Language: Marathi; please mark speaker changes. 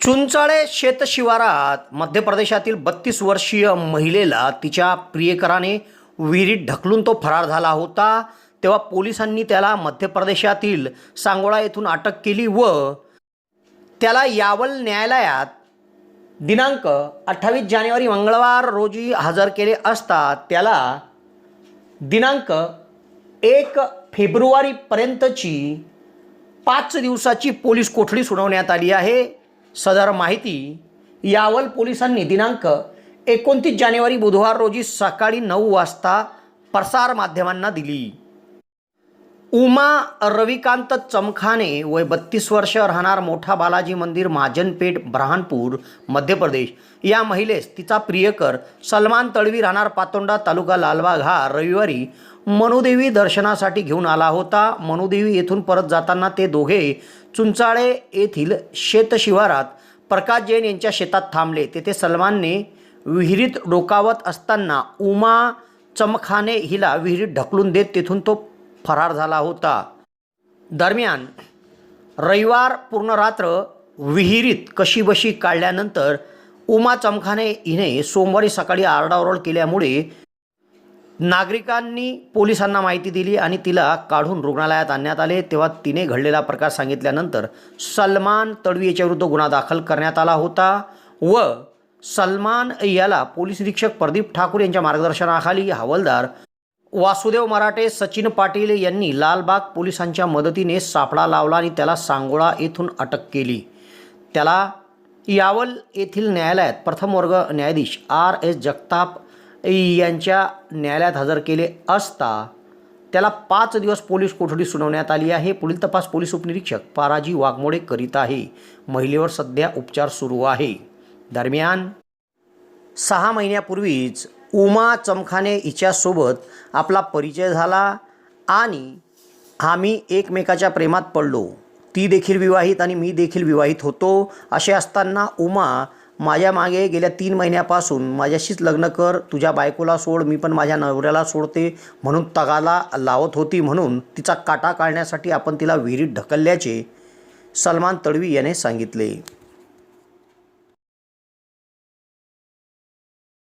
Speaker 1: चुंचाळे शेतशिवारात मध्य प्रदेशातील बत्तीस वर्षीय महिलेला तिच्या प्रियकराने विहिरीत ढकलून तो फरार झाला होता. तेव्हा पोलिसांनी त्याला मध्य प्रदेशातील सांगोळा येथून अटक केली व त्याला यावल न्यायालयात दिनांक अठ्ठावीस जानेवारी मंगळवार रोजी हजर केले असता त्याला दिनांक एक फेब्रुवारीपर्यंतची पाच दिवसाची पोलीस कोठडी सुनावण्यात आली आहे. सदर माहिती यावल पोलिसांनी दिनांक एकोणतीस जानेवारी बुधवार रोजी सकाळी नऊ वाजता प्रसारमाध्यमांना दिली. उमा रविकांत चमखाने वय बत्तीस वर्ष राहणार मोठा बालाजी मंदिर महाजनपेठ ब्रहानपूर मध्य प्रदेश. या महिलेस तिचा प्रियकर सलमान तळवी राहणार पातोंडा तालुका लालबाग हा रविवारी मनुदेवी दर्शनासाठी घेऊन आला होता. मनुदेवी येथून परत जाताना ते दोघे चुंचाळे येथील शेतशिवारात प्रकाश जैन यांच्या शेतात थांबले. तेथे सलमानने विहिरीत डोकावत असताना उमा चमखाने हिला विहिरीत ढकलून देत तेथून तो फरार झाला होता. दरम्यान रविवार पूर्ण रात्र विहिरीत कशीबशी काढल्यानंतर उमा चमखाने हिने सोमवारी सकाळी आरडाओरड केल्यामुळे नागरिकांनी पोलिसांना माहिती दिली आणि तिला काढून रुग्णालयात आणण्यात आले. तेव्हा तिने घडलेला प्रकार सांगितल्यानंतर सलमान तडवी याच्याविरुद्ध गुन्हा दाखल करण्यात आला होता व सलमान याला पोलीस निरीक्षक प्रदीप ठाकूर यांच्या मार्गदर्शनाखाली हवालदार वासुदेव मराठे सचिन पाटील यांनी लालबाग पोलिसांच्या मदतीने सापळा लावला आणि त्याला सांगोळा येथून अटक केली. त्याला यावल येथील न्यायालयात प्रथम वर्ग न्यायाधीश आर एस जगताप यांच्या न्यायालयात हजर केले असता त्याला पाच दिवस पोलीस कोठडी सुनावण्यात आली आहे. पुढील तपास पोलीस उपनिरीक्षक पाराजी वाघमोडे करीत आहे. महिलेवर सध्या उपचार सुरू आहे. दरम्यान सहा महिन्यापूर्वीच उमा चमखाने हिच्यासोबत आपला परिचय झाला आणि आम्ही एकमेकाच्या प्रेमात पडलो. ती देखील विवाहित आणि मी देखील विवाहित होतो असे असताना उमा माझ्या मागे गेल्या तीन महिन्यापासून माझ्याशीच लग्न कर तुझ्या बायकोला सोड मी पण माझ्या नवऱ्याला सोडते म्हणून तगाला लावत होती म्हणून तिचा काटा काढण्यासाठी आपण तिला विहिरीत ढकलल्याचे सलमान तडवी याने सांगितले.